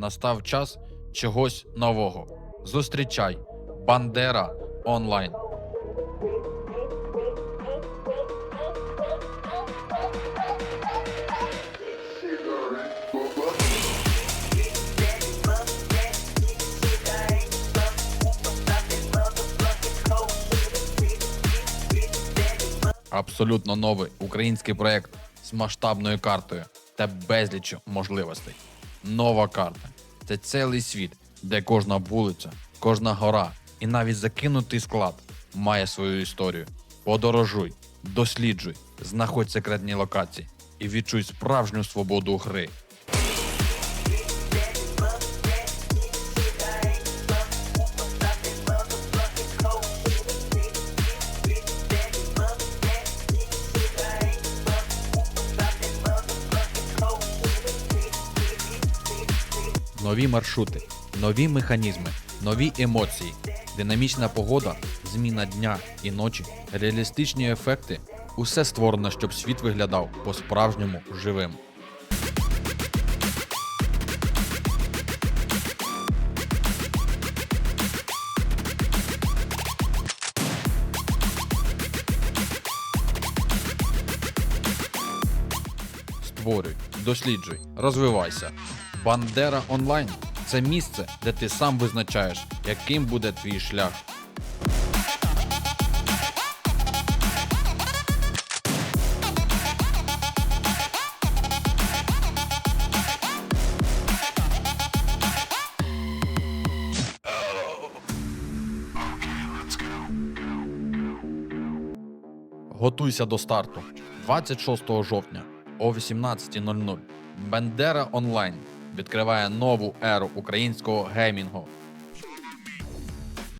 настав час чогось нового. Зустрічай Бандера онлайн. Абсолютно новий український проект з масштабною картою та безліччю можливостей. Нова карта це цілий світ, де кожна вулиця, кожна гора і навіть закинутий склад має свою історію. Подорожуй, досліджуй, знаходь секретні локації і відчуй справжню свободу гри. Нові маршрути, нові механізми, нові емоції, динамічна погода, зміна дня і ночі, реалістичні ефекти усе створено, щоб світ виглядав по-справжньому живим. Створюй, досліджуй, розвивайся. Бандера онлайн це місце, де ти сам визначаєш, яким буде твій шлях. Готуйся до старту 26 жовтня о 18.00. Бендера онлайн відкриває нову еру українського геймінгу.